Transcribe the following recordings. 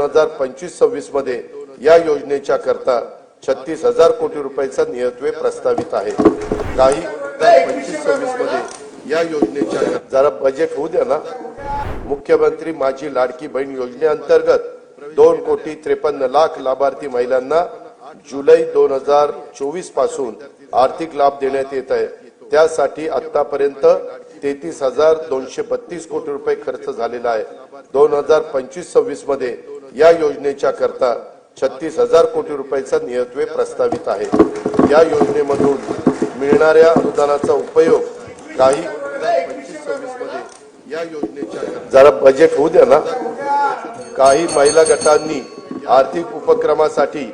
हजार पंचवीस सव्वीसमध्ये या योजनेच्या करता छत्तीस हजार कोटी रुपयाचा नियत्वे प्रस्तावित आहे. काही पंचवीस सव्वीसमध्ये या योजनेच्या जरा बजेट होऊ द्या ना. मुख्यमंत्री माझी लाडकी बहीण योजनेअंतर्गत दोन कोटी त्रेपन्न लाख लाभार्थी महिलांना जुलै दोन हजार चोवीसपासून आर्थिक लाभ देण्यात येत आहे. त्यासाठी आतापर्यंत तेहतीस हजार दोनशे बत्तीस कोटी रुपये खर्च झालेला आहे. दोन हजार पंचवीस सव्वीसमध्ये या योजनेच्या करता छत्तीस हजार कोटी रुपयाचा नियत्वे प्रस्तावित आहे. या योजनेमधून मिळणाऱ्या अनुदानाचा उपयोग काही या योजनेच्या जरा बजेट होऊ द्या ना. काही महिला गटांनी आर्थिक उपक्रमासाठी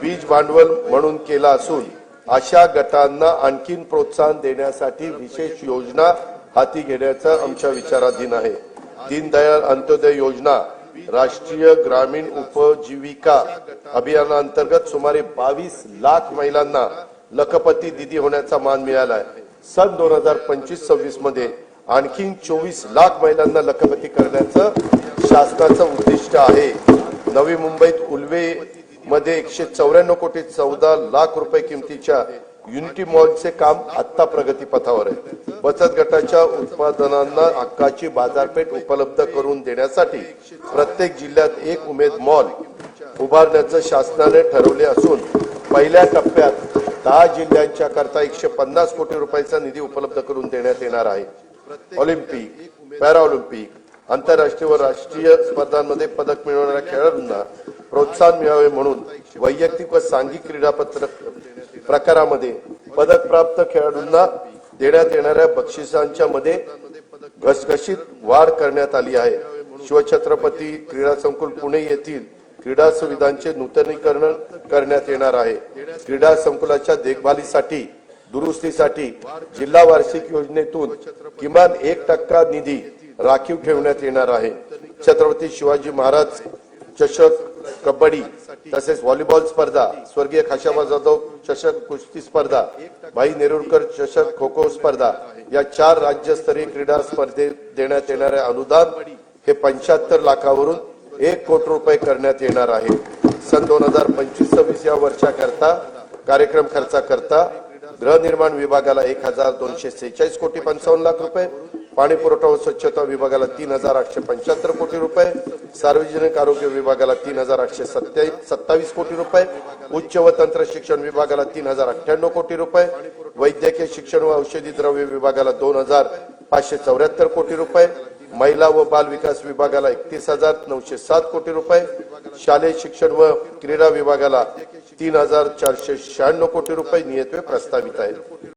बीज भांडवल म्हणून केला असून अशा गटांना आणखीन प्रोत्साहन देण्यासाठी विशेष योजना हाती घेण्याचं आमच्या विचाराधीन आहे. दीनदयाळ अंत्योदय योजना राष्ट्रीय ग्रामीण उपजीविका अभियानाअंतर्गत सुमारे बावीस लाख महिलांना लखपती दिदी होण्याचा मान मिळाला आहे सन दोन हजार पंचवीस सव्वीसमध्ये आणखीन चोवीस लाख महिलांना लखपती करण्याचं शासनाचं उद्दिष्ट आहे. नवी मुंबईत उल्वे मध्ये एकशे चौऱ्याण्णव कोटी चौदा लाख रुपये किमतीच्या युनिटी मॉलचे काम आत्ता प्रगतीपथावर आहे. बचत गटाच्या उत्पादनांना हक्काची बाजारपेठ उपलब्ध करून देण्यासाठी प्रत्येक जिल्ह्यात एक उमेद मॉल उभारण्याचं शासनाने ठरवले असून पहिल्या टप्प्यात दहा जिल्ह्यांच्या करता एकशे पन्नास कोटी रुपयाचा निधी उपलब्ध करून देण्यात येणार आहे. ऑलिम्पिक पॅराऑलिम्पिक आंतरराष्ट्रीय व राष्ट्रीय स्पर्धांमध्ये पदक मिळवणाऱ्या खेळाडूंना प्रोत्साहन मिळावे म्हणून वैयक्तिक व सांघिक क्रीडा पत्रक प्रकारामध्ये पदक प्राप्त खेळाडूंना देण्यात येणाऱ्या बक्षिसांच्या मध्ये घसघशीत वाढ करण्यात आली आहे. शिवछत्रपती क्रीडा संकुल पुणे येथील क्रीडा सुविधांचे नूतनीकरण करण्यात येणार आहे. क्रीडा संकुलाच्या देखभालीसाठी दुरुस्तीसाठी जिल्हा वार्षिक योजनेतून किमान एक टक्का निधी राखीव ठेवण्यात येणार आहे. छत्रपती शिवाजी महाराज चषक कबड्डी तसेच व्हॉलीबॉल स्पर्धा स्वर्गीय खाशाबा जाधव चषक कुस्ती स्पर्धा भाई नेरुरकर चषक खो खो स्पर्धा या चार राज्यस्तरीय क्रीडा स्पर्धेत देण्यात येणारे अनुदान हे पंच्याहत्तर लाखावरून एक कोटी रुपये करण्यात येणार आहे. सन दोन हजार पंचवीस सव्वीस या वर्षाकरता कार्यक्रम खर्चाकरता गृहनिर्माण विभागाला एक हजार दोनशे सेहेचाळीस कोटी पंचावन्न लाख रुपये पाणी पुरवठा व स्वच्छता विभागाला तीन हजार आठशे पंच्याहत्तर कोटी रुपये सार्वजनिक आरोग्य विभागाला तीन हजार आठशे सत्तावीस कोटी रुपये उच्च व तंत्र शिक्षण विभागाला तीन हजार अठ्ठ्याण्णव कोटी रुपये वैद्यकीय शिक्षण व औषधी द्रव्य विभागाला दोन हजार पाचशे चौऱ्याहत्तर कोटी रुपये महिला व बाल विकास विभागाला एकतीस हजार नऊशे सात कोटी रुपये शालेय शिक्षण व क्रीडा विभागाला तीन हजार चारशे शहाण्णव कोटी रुपये नियत्वे प्रस्तावित आहेत.